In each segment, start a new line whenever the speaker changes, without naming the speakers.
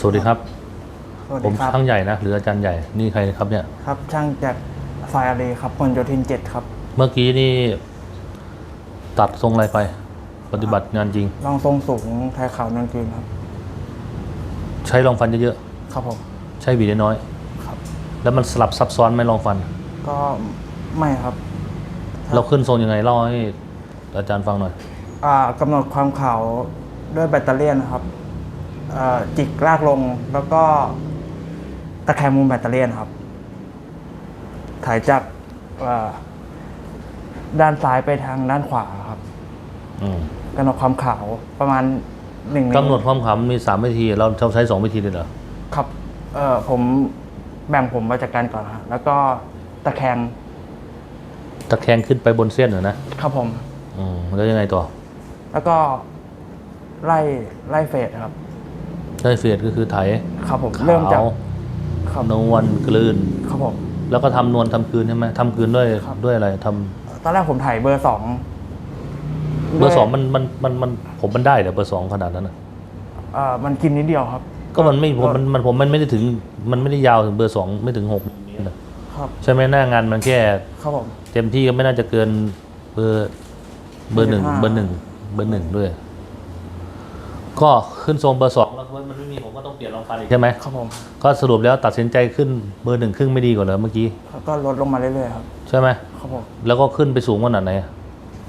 สวัสดีครับ
สวัส
ผ
ดี
ม
ครับ
ช่างใหญ่นะหรืออาจารย์ใหญ่นี่ใครครับเนี่ย
ครับช่างจากไฟอารีครับพลโยธินเจ็ดครับ
เมื่อกี้นี่ ตัดทรงอะไรไป ปฏิบัติงานจริง
รองทรงสูงไทยขาวนวลกรีนครับ
ใช้รองฟันเยอะ
ครับผม
ๆใช้หวีน้อย
ครับ
ๆแล้วมันสลับซับซ้อนไหมรองฟัน
ก็ไม่ครับ ครับ
เราขึ้นทรงยังไงเล่าให้อาจารย์ฟังหน่อย
อ่ากำหนดความขาวด้วยแบตเตอรี่ยนนะครับอ่า จิกลากลงแล้วก็ตะแคงมุมแบตเตอรี่ยนครับ ถ่ายจากอ่าด้านซ้ายไปทางด้านขวาครับ
อืม
กำหนดความขาวประมาณหนึ่งนิ้ว
กำหนดความขำมีสามวิธีเราเราใช้สองวิธีเลยเหรอ
ครับเออผมแบ่งผมมาจากการก่อนฮะแล้วก็ตะแคง
ตะแคงขึ้นไปบนเส้นเหรอนะครับ
ผม
อืมแล้วยังไงต่อ
แล้วก็ไล่ไล่เฟสครับ
ใช้เฟียดก็คือไถ
ครับผม
ขาว
เริ่มจากครับ
นวลกลืน
ครับผม
แล้วก็ทำนวลทำคืนใช่ไหมทำคืนด้วย
ครับ
ด้วยอะไรทำ
ตอนแรกผมถ่ายเบอร์สอง
เบอร์สอง
ด้วย
มันมันมันมันผมมันได้เหรอเบอร์สองขนาดนั้นนะ
เอ่อมันกินนิดเดียวครับ
ก็มันไม่ผมมันมันผมมันไม่ได้ถึงมันไม่ได้ยาวถึงเบอร์สองไม่ถึงหกเมตรอะ
ครับ
ใช่ไหมหน้างานมันแค่
ครับผม
เต็มที่ก็ไม่น่าจะเกินเบอร์เบอร์หนึ่ง
1.5
เบอร์หนึ่งเบอร์หนึ่งด้วย ก็ขึ้นทรงเบอร์สอง เปลี่ยนรองฟันอีกใช่ไหม
ครับผม
ก็สรุปแล้วตัดสินใจขึ้นเบอร์หนึ่งครึ่งไม่ดีกว่าเหรอเมื่อกี้
แล้วก็ลดลงมาเรื่อยๆครับ
ใช่ไหม
ครับผม
แล้วก็ขึ้นไปสูงขนาดไหน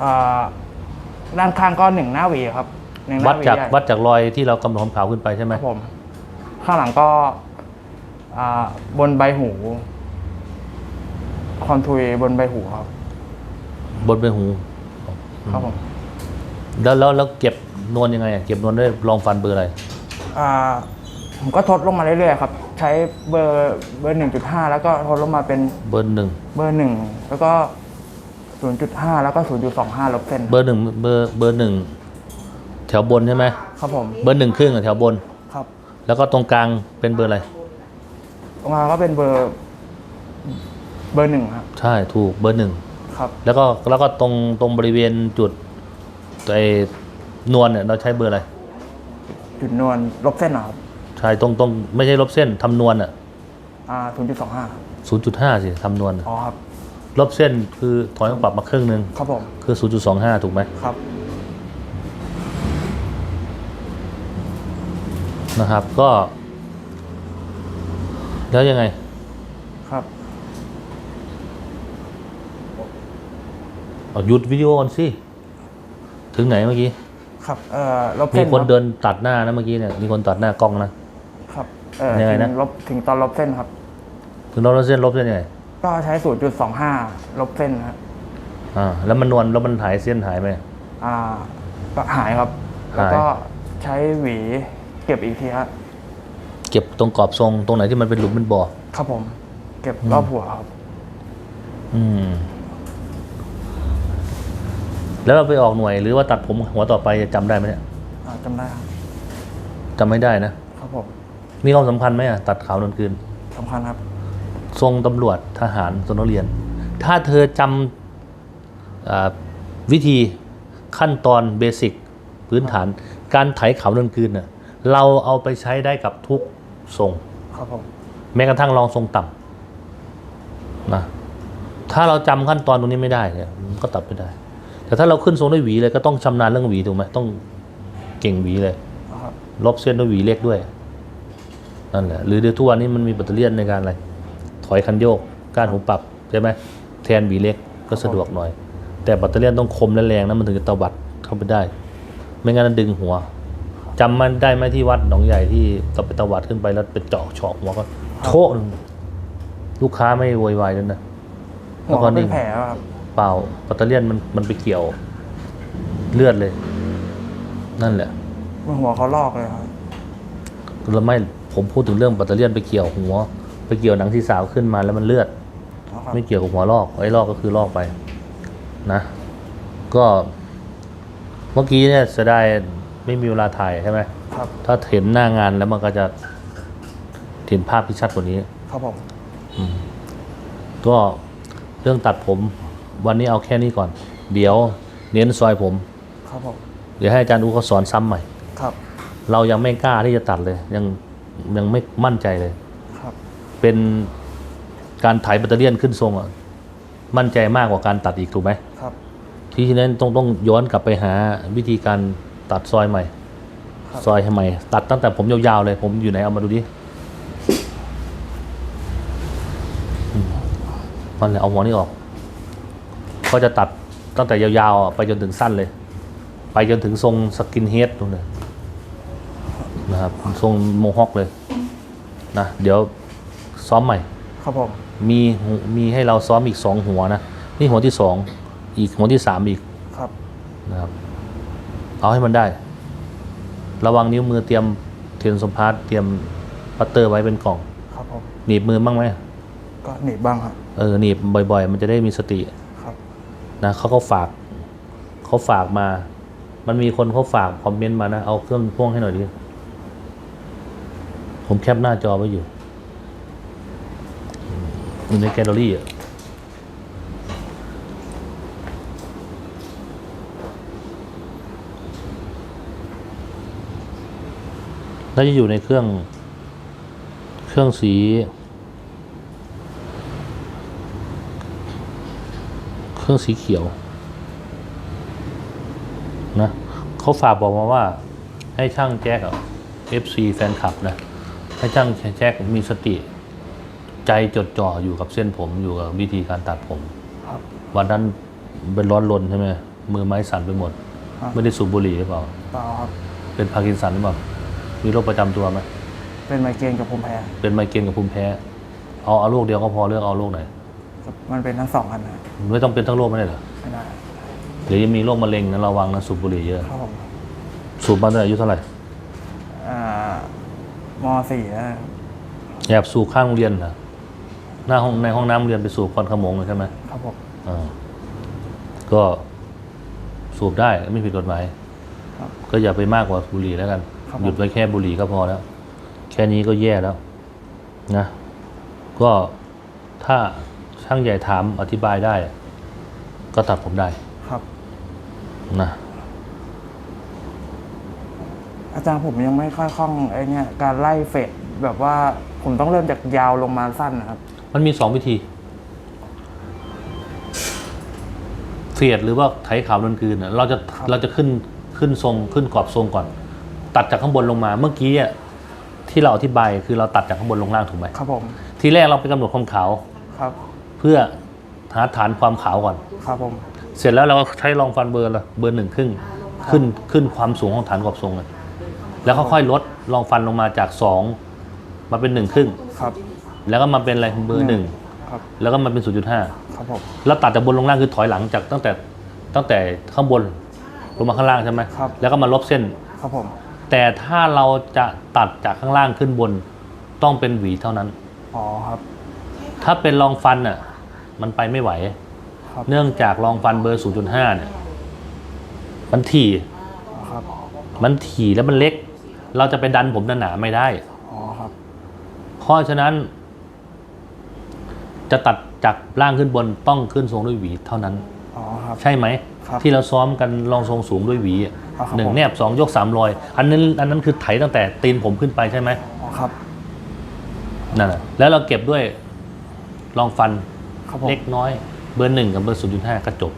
เอ่อด้านข้างก็หนึ่งหน้าหวีครับหนึ่งห
วั
น้า
ด
หวี
จาก
ใหญ่
วัดจากรอยที่เรากำหนดความขาวขึ้นไปใช่ไห
ค
ม
รับผม ข้างหลังก็อ่าบนใบหูคอนทุยบนใบหูครับ
บนเป็นหู
ครับผม
แล้วแล้วแล้วเก็บนวลยังไงอะเก็บนวลด้วยรองฟันเบอร์อะไร
อ่า ผมก็ทดลงมาเรื่อยๆครับ ใช้เบอร์เบอร์หนึ่งจุดห้าแล้วก็ทดลงมาเป็น
เบอร์หนึ่ง
เบอร์หนึ่งแล้วก็ศูนย์จุดห้าแล้วก็ศูนย์จุดสองห้าลบเส้น
เบอร์หนึ่งเบอร์เบอร์หนึ่งแถวบนใช่ไหม
ครับผม
เบอร์หนึ่งครึ่งอะแถวบน
ครับ
แล้วก็ตรงกลางเป็นเบอร์อะไร
ลงมาก็เป็นเบอร์เบอร์หนึ่งครับ
ใช่ถูกเบอร์หนึ่ง
ครับ
แล้วก็แล้วก็ตรงตรงบริเวณจุดไอ้นวลเนี่ยเราใช้เบอร์อะไร
จุดนวลลบเส้นเหรอครับ
ใช่ตรงตรงไม่ใช่ลบเส้นทำนวลอะ
อ่าศูนย์จุดสองห้า
ศูนย์จุดห้าสิทำนวลอะ
อ๋อครับ
ลบเส้นคือถอยปรับมาครึ่งหนึ่ง
ครับผม
คือศูนย์จุดสองห้าถูกไหม
ครับ
นะครับ ก็ แล้วยังไง
ครับ
เอาหยุดวิดีโอก่อนสิ ถึงไหนเมื่อกี้
ครับ เอ่อลบ
มี
เส้น
คน
รับ
เดินตัดหน้านะเมื่อกี้เนี่ย มีคนตัดหน้ากล้องนะ
ครับ เอ่อ
ยังไงนะ
ถึลบถึงตอนลบเส้นครับ
ถึงเราลบเส้นลบเส้นยังไง
ก็ใช้ศูนย์จุดสองห้าลบเส้นครับ
อ่าแล้วมันนวลแล้วมันหายเส้นหายไหม
อ่าก็หายครับ
หาย
แล้วก็ใช้หวีเก็บอีกทีครับ
เก็บตรงกรอบทรงตรงไหนที่มันเป็นหลุมเป็นบ่อ
ครับผม เก็บรอบหัวครับ
อืม แล้วเราไปออกหน่วยหรือว่าตัดผมหัวต่อไปจะจำได้ไหมเนี่ย
อ่าจำได้ครับ
จำไม่ได้นะ
ครับผม
มีความสำคัญไหมอะตัดขาวนวลคืน
สำคัญครับ
ทรงตำรวจทหารส่วนนักเรียน ถ้าเธอจำอ่าวิธีขั้นตอนเบสิกพื้นฐาน การไถขาวนวลคืนน่ะเราเอาไปใช้ได้กับทุกทรง
ครับผม
แม้กระทั่งรองทรงต่ำนะถ้าเราจำขั้นตอนตรงนี้ไม่ได้เนี่ยมันก็ตัดไม่ได้ แต่ถ้าเราขึ้นทรงด้วยหวีเลยก็ต้องชำนาญเรื่องหวีถูกไหมต้องเก่งหวีเลย
ครับ
ลบเส้นด้วยหวีเล็กด้วย นั่นแหละหรือเดี๋ยวทุกวันนี้มันมีแบตเตอรี่ยนในการอะไร ถอยคันโยกก้านหูปรับใช่ไหมแทนหวีเล็กก็สะดวกหน่อย แต่แบตเตอรี่ยนต้องคมและแรงนะมันถึงจะตวัดเข้าไปได้ ไม่งั้นมันดึงหัวจำมันได้ไหมที่วัดหนองใหญ่ที่ตะไปตวัดขึ้นไปแล้วเป็นเจาะเฉาะหัวก็โชะหนึ่งลูกค้าไม่โวยวายด้วยนะ
หัวก็เป็นแผลครับ
เปล่าแบตเตอรี่ยนมันมันไปเกี่ยว เลือดเลย นั่นแหละ
มันหัวเขาลอกเลยครับ
แล้วไม่ ผมพูดถึงเรื่องแบตเตอรี่ยนไปเกี่ยวหัว ไปเกี่ยวหนังที่สาวขึ้นมาแล้วมันเลือด
อ๋อครับ
ไม่เกี่ยวกับหัวลอกไอ้ลอกก็คือลอกไป นะ ก็ เมื่อกี้เนี่ยเสียดายไม่มีเวลาถ่ายใช่ไหม
ครับ
ถ้าเห็นหน้างานแล้วมันก็จะเห็นภาพที่ชัดกว่านี้
ครับผม
ก็เรื่องตัดผม วันนี้เอาแค่นี้ก่อน เดี๋ยวเน้นซอยผม
ครับผม
เดี๋ยวให้อาจารย์อูเขาสอนซ้ำใหม่
ครับ
เรายังไม่กล้าที่จะตัดเลย ยัง ยังไม่มั่นใจเลย
ครับ
เป็นการถ่ายแบตเตอรี่ยนขึ้นทรงอะมั่นใจมากกว่าการตัดอีกถูกไหม
ครับ
ที่ฉะนั้นต้องต้องย้อนกลับไปหาวิธีการตัดซอยใหม่
ครับ
ซอยให้ใหม่ ตัดตั้งแต่ผมยาวๆเลย ผมอยู่ไหนเอามาดูดิอืมมันเลยเอาหัวนี่ออก ก็จะตัดตั้งแต่ยาวๆอะไปจนถึงสั้นเลย ไปจนถึงทรงสกินเฮดตรงเลย นะครับทรงโมฮอคเลยนะเดี๋ยวซ้อมใหม่
ครับผม
มีหูมีให้เราซ้อมอีกสองหัวนะนี่หัวที่สองอีกหัวที่สามอีก
ครับ
นะครับ เอาให้มันได้ ระวังนิ้วมือเตรียมเทียนสมพาร์ตเตรียมปัตเตอร์ไว้เป็นกล่อง
ครับผม
หนีบมือบ้างไหม
ก็หนีบบ้างครับ
เออหนีบบ่อย ๆ มันจะได้มีสติ
ครับ
นะเขาก็ฝากเขาฝากมา มันมีคนเขาฝากคอมเมนต์มานะเอาเครื่องพ่วงให้หน่อยดิ ผมแคปหน้าจอไว้อยู่อยู่ในแกลเลอรี่อะน่าจะอยู่ในเครื่อง เครื่องสี เครื่องสีเขียว นะเขาฝากบอกมาว่า ให้ช่างแจ็คอะ FC แฟนคลับนะ ให้ช่างแจ็คมีสติ ใจจดจ่ออยู่กับเส้นผมอยู่กับวิธีการตัดผม
ครับ
วันนั้นเป็นร้อนรนใช่ไหมมือไม้สั่นไปหมด
ครับ
ไม่ได้สูบบุหรี่หรือเปล่า
เปล่าครับ
เป็นพาร์กินสันหรือเปล่า มีโรคประจำตัวไหม
เป็นไมเกรนกับภูมิแพ้
เป็นไมเกรนกับภูมิแพ้ เอาเอาโรคเดียวก็พอเลือกเอาโรคไหน
ครับมันเป็นทั้งสองอันนะ
ไม่ต้องเป็นทั้งโรคไม่ได้เหรอ
ไม่ได้
เดี๋ยวจะมีโรคมะเร็งนะระวังนะสูบบุหรี่เยอะ
ครับผม
สูบมาตั้งแต่อายุเท่าไหร่
อ่า มสี่นะครับ
แอบสูบข้างโรงเรียนนะหน้าห้องในห้องน้ำโรงเรียนไปสูบควันขโมงเลยใช่ไหม
ครับผม
อ่าก็สูบได้ไม่ผิดกฎหมาย
ครับ
ก็อย่าไปมากกว่าบุหรี่แล้วกัน
ครับ
หยุดไว้แค่บุหรี่ก็พอแล้ว แค่นี้ก็แย่แล้ว นะ ก็ถ้าช่างใหญ่ถามอธิบายได้ ก็ตัดผมได้
ครับ
นะ
อาจารย์ผมยังไม่ค่อยคล่องไอ้เนี่ยการไล่เฟดแบบว่าผมต้องเริ่มจากยาวลงมาสั้นนะครับ
มันมีสองวิธี เฟียดหรือว่าไถขาวดนกลืนน่ะเราจะ
ครับ
เราจะขึ้นขึ้นทรงขึ้นกรอบทรงก่อน ตัดจากข้างบนลงมาเมื่อกี้อะที่เราอธิบายคือเราตัดจากข้างบนลงล่างถูกไหม
ครับผม
ทีแรกเราไปกำหนดความขาว
ครับ
เพื่อหาฐานความขาวก่อน
ครับผม
เสร็จแล้วเราก็ใช้รองฟันเบอร์ละเบอร์หนึ่งครึ่งขึ้นขึ้นความสูงของฐานกรอบทรงเลย แล้วค่อยๆลดรองฟันลงมาจากสองมาเป็นหนึ่งครึ่ง
ครับ
แล้วก็มาเป็นอะไรเบอร์หนึ่ง
ครับ
แล้วก็มาเป็นศูนย์จุดห้า
ครับผม
แล้วตัดจากบนลงล่างคือถอยหลังจากตั้งแต่ตั้งแต่ข้างบนลงมาข้างล่างใช่ไหม
ครับ
แล้วก็มาลบเส้น
ครับผม
แต่ถ้าเราจะตัดจากข้างล่างขึ้นบนต้องเป็นหวีเท่านั้น
อ๋อครับ
ถ้าเป็นรองฟันอะมันไปไม่ไหว
ครับ
เนื่องจากรองฟันเบอร์ 0.5 เนี่ย มันถี่
อ๋อครับ
มันถี่แล้วมันเล็ก เราจะไปดันผมหนาๆไม่ได้
อ๋อครับ
เพราะฉะนั้น จะตัดจากล่างขึ้นบนต้องขึ้นทรงด้วยหวีเท่านั้น
อ๋อครับ
ใช่ไหม
ครับ
ที่เราซ้อมกันลองทรงสูงด้วยหวีอะ
อ๋อครับ
หนึ่ง
ผม
แนบสองยกสามรอยอันนั้นอันนั้นคือไถตั้งแต่ตีนผมขึ้นไปใช่ไหม
อ๋อครับ
นั่นแหละแล้วเราเก็บด้วยรองฟัน
ครับผม
เล็กน้อยเบอร์หนึ่งกับเบอร์ศูนย์จุดห้าก็จบ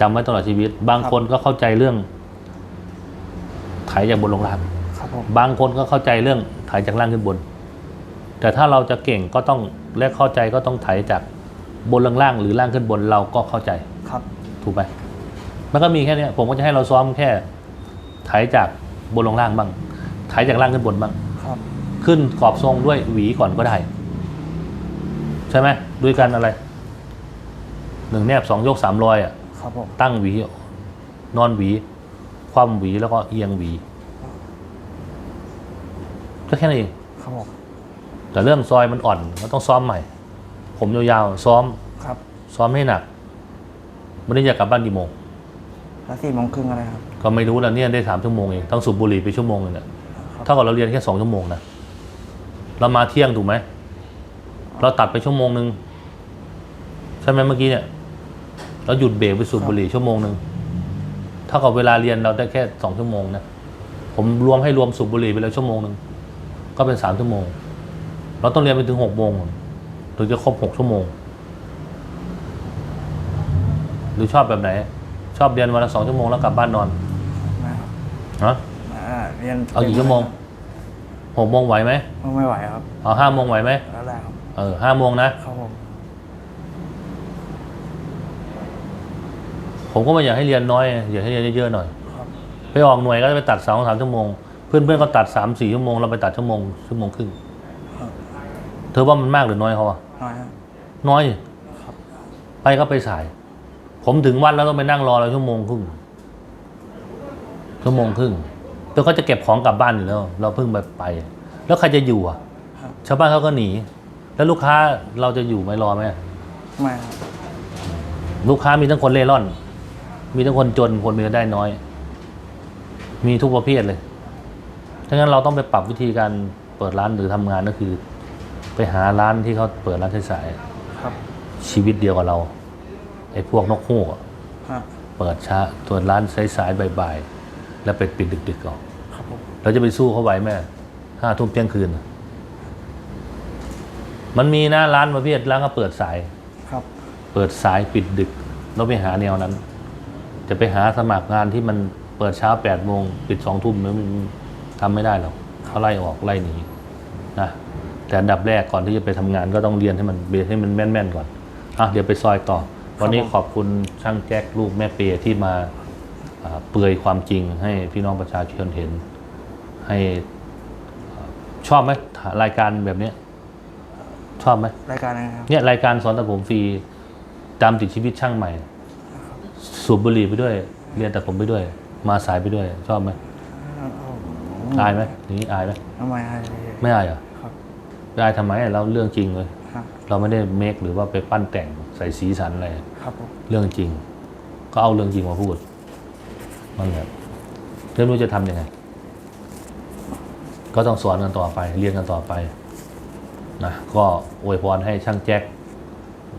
จำไว้ตลอดชีวิต บางคนก็เข้าใจเรื่อง ไถจากบนลงล่าง
ครับผม
บางคนก็เข้าใจเรื่องไถจากล่างขึ้นบน แต่ถ้าเราจะเก่งก็ต้องและเข้าใจก็ต้องไถจากบนลงล่างหรือล่างขึ้นบนเราก็เข้าใจ
ครับ
ถูกไหมมันก็มีแค่เนี้ยผมก็จะให้เราซ้อมแค่ไถจากบนลงล่างบ้างไถจากล่างขึ้นบนบ้าง
ครับ
ขึ้นกรอบทรงด้วยหวีก่อนก็ได้ ใช่ไหมด้วยกันอะไรหนึ่งแนบสองยกสามรอยอะ
ครับผม
ตั้งหวี นอนหวี คว่ำหวีแล้วก็เอียงหวีก็แค่นั้นเอง
ครับผม
แต่เรื่องซอยมันอ่อนก็ต้องซ้อมใหม่ ผมยาวๆซ้อม
ครับ
ซ้อมให้หนักไม่ได้อยากกลับบ้านกี่โมง
แล้วสี่โมงครึ่งอะไรครับ
ก็ไม่รู้แล้วเนี่ยได้สามชั่วโมงเองต้องสูบบุหรี่ไปชั่วโมงหนึงเนี่ย
ครับ
เท่ากับเราเรียนแค่สองชั่วโมงนะเรามาเที่ยงถูกไหมเราตัดไปชั่วโมงหนึ่งใช่ไหมเมื่อกี้เนี่ยเราหยุดเบรกไปสูบบุหรี่ชั่วโมงหนึ่ง เท่ากับเวลาเรียนเราได้แค่สองชั่วโมงนะผมรวมให้รวมสูบบุหรี่ไปแล้วชั่วโมงหนึ่งก็เป็นสามชั่วโมง เราต้องเรียนไปถึงหกโมงถึงจะครบหกชั่วโมง หรือชอบแบบไหน ชอบเรียนวันละสองชั่วโมงแล้วกลับบ้านนอน
นะครับ
ฮะ
อ่าเรียน
เอากี่ชั่วโมงหกโมงไหวไหม
ไม่ไหวครับ
เอาห้าโมงไหวไหม
แล้วแหละครับ
เออห้าโมงนะ
ครับผม
ผมก็ไม่อยากให้เรียนน้อยอยากให้เรียนเยอะๆหน่อย
ครับ
ไปออกหน่วยก็จะไปตัดสองสามชั่วโมงเพื่อนเพื่อนๆก็ตัดสามสี่ชั่วโมงเราไปตัดชั่วโมงชั่วโมงครึ่ง
ครับ
เธอว่ามันมากหรือน้อยเขาอะ
น้อยครับ
น้อย
ครับ
ไปก็ไปสาย ผมถึงวัดแล้วต้องไปนั่งรอเราชั่วโมงครึ่งชั่วโมงครึ่งแล้วก็จะเก็บของกลับบ้านอยู่แล้ว เราเพิ่งไปไป แล้วใครจะอยู่อะ
ครับ
ชาวบ้านเขาก็หนี แล้วลูกค้าเราจะอยู่ไหมรอไหม
ไม่ครับ
ลูกค้ามีทั้งคนเล่ร่อน มีทั้งคนจนคนมีรายได้น้อย มีทุกประเภทเลยดังนั้นเราต้องไปปรับวิธีการเปิดร้านหรือทำงานก็คือ ไปหาร้านที่เขาเปิดร้านสาย
ครับ
ๆชีวิตเดียวกับเราไอ้พวกนกฮูกอะ
ฮะ
เปิดช้าตรวจร้านสายๆบ่ายๆแล้วไปปิดดึกๆก่อน
ครับผม
เราจะไปสู้เขาไหวไหมห้าทุ่มเที่ยงคืนน่ะมันมีนะร้านประเภทร้านก็เปิดสาย
ครับ
เปิดสายปิดดึก เราไปหาแนวนั้น จะไปหาสมัครงานที่มันเปิดเช้าแปดโมงปิดสองทุ่มมันทำไม่ได้หรอกเขาไล่ออกไล่หนีนะแต่อันดับแรกก่อนที่จะไปทำงานก็ต้องเรียนให้มันเบสให้มันแม่นๆก่อนอะเดี๋ยวไปซอยต่อ วันนี้ขอบคุณช่างแจ็คลูกแม่เปย์ที่มาอ่าเปลือยความจริงให้พี่น้องประชาชนเห็น ให้อ่าชอบไหมรายการแบบเนี้ยชอบไหม
รายการอะไรครับ
เนี่ยรายการสอนตัดผมฟรีตามติดชีวิตช่างใหม่ สูบบุหรี่ไปด้วย เรียนตัดผมไปด้วย มาสายไปด้วย ชอบไหมอายไหมอย่างนี้อายไหม
ทำไมอะไร
ไม่อายเหรอ
ครับ
ไม่อายทำไมเราเรื่องจริงเลย
ฮะ
เราไม่ได้เมคหรือว่าไปปั้นแต่งใส่สีสันอะไร
ครับผม
เรื่องจริง ก็เอาเรื่องจริงมาพูดมันแบบเรื่องรู้จะทำยังไง ก็ต้องสอนกันต่อไป เรียนกันต่อไปนะก็อวยพรให้ช่างแจ็ค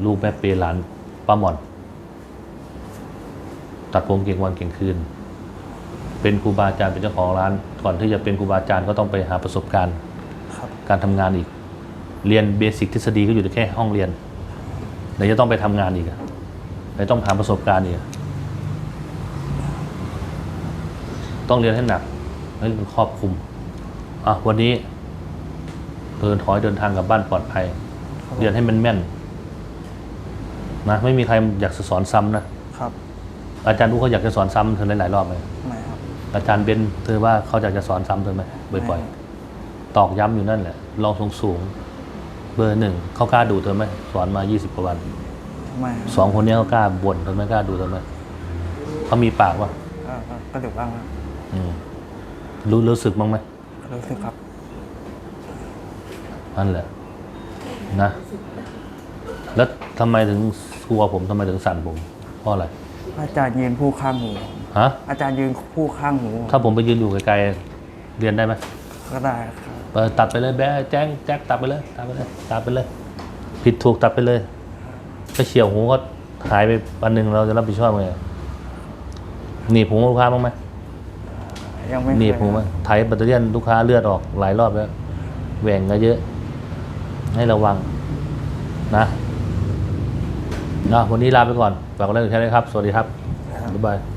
ลูกแม่เปหลานป้าหม่อน ตัดผมเก่งวันเก่งคืน เป็นครูบาอาจารย์เป็นเจ้าของร้าน ก่อนที่จะเป็นครูบาอาจารย์ก็ต้องไปหาประสบการณ์
ครับ
การทำงานอีก เรียนเบสิกทฤษฎีก็อยู่ในแค่ห้องเรียนไหนจะต้องไปทำงานอีกอะไหนต้องหาประสบการณ์อีกอะต้องเรียนให้หนักให้มันครอบคลุมอะวันนี้เดินถอยเดินทางกลับบ้านปลอดภัย
ครับ
เรียนให้มันแม่นนะไม่มีใครอยากจะสอนซ้ำนะ
ครับ
อาจารย์รู้เขาอยากจะสอนซ้ำเธอหลายๆรอบไหม
ไม่ครับ
อาจารย์เบนเธอว่าเขาอยากจะสอนซ้ำเธอไหมบ่อยๆตอกย้ำอยู่นั่นแหละลองสูงสูงๆเบอร์หนึ่งเขากล้าดูเธอไหมสอนมา 20กว่าวัน
ไม่ครับ
สองคนนี้เขากล้าบ่นเธอไหมกล้าดูเธอไหมเขามีปากวะ
เอ่อก็ดูบ้างครับ
อืมรู้รู้สึกบ้างไหม
รู้สึกครับ
นั่นแหละนะ แล้วทำไมถึงกลัวผมทำไมถึงสั่นผมเพราะอะไร
อาจารย์ยืนผู้ข้างหู
ฮะ
อาจารย์ยืนผู้ข้างหู
ถ้าผมไปยืนอยู่ไกลๆเรียนได้ไหม
ก็ได้ครับ
เออตัดไปเลยแบ๊ะแจ้งแจ็คตัดไปเลยตัดไปเลยตัดไปเลย ผิดถูกตัดไปเลยถ้าเฉียวหูก็หายไปวันหนึ่งเราจะรับผิดชอบไงหนีบหูลูกค้าบ้างไหม
ยังไม่
หนีบ
เค
หู
ย
ไหมไถแบตเตอรี่ลูกค้าเลือดออกหลายรอบแล้วแหว่งก็เยอะ ให้ระวังนะ นะวันนี้ลาไปก่อนฝากกดไลค์กดแชร์ด้วยครับ สวัสดีครับ
ครับ
บ๊ายบาย